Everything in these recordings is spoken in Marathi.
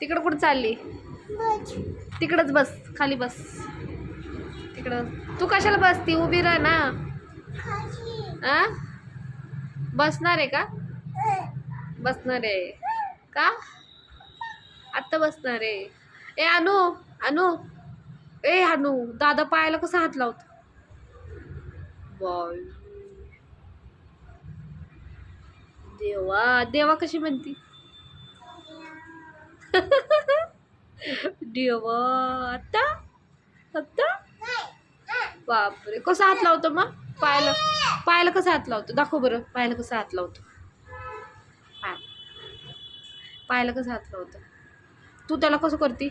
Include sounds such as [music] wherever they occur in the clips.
तिकडं कुठं चालली? तिकडंच बस खाली बस. तिकडं. तू कशाला बसती? उभी राह ना. आ? बसणार आहे का? बसणार आहे. का? आत्ता बसणार आहे. ए अनु अनु. ए अनु दादा पायाला कसा हात लावतो? बाय देवा देवा कशी म्हणती? देव आता आता बापरे कसा हात लावतो मग? पायाला पायाला कसा हात लावतो? दाखव बरं पायाला कसा हात लावतो? पाय. पायाला कसा हात लावतो? तू त्याला कसं करती?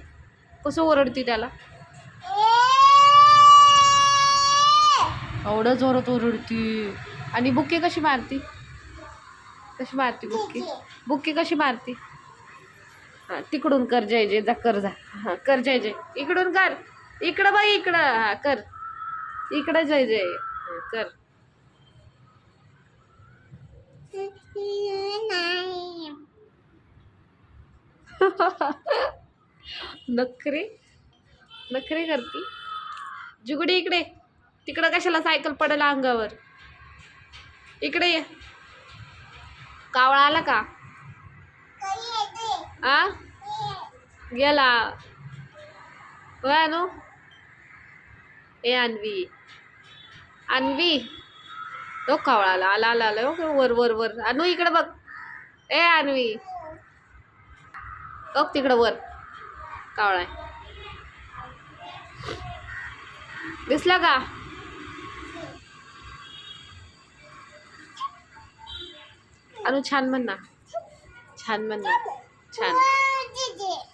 कसं ओरडती त्याला? एवढं जोरात ओरडती. आणि बुके कशी मारती? कशी मारती बुक्की? बुक्की कशी मारती? हां तिकडून कर जय जय जा कर जा. हां कर जय जय. इकडून कर. इकडं बाई इकडं. हां कर. इकडं जय जय. हां कर. [laughs] नखरे. नखरे करती. जुगडी इकडे. तिकडं कशाला सायकल पडेल अंगावर? इकडे ये. कावळा आला का? आ? गेला. होय अनु? ए अन्वी. अन्वी? तो कावळाला आला आला आला ओके वर वर वर. अनु इकडे बघ. ए अन्वी. बघ तिकडं वर. कावळा दिसला का? अनु छान म्हण ना. छान म्हण ना. 喜欢弟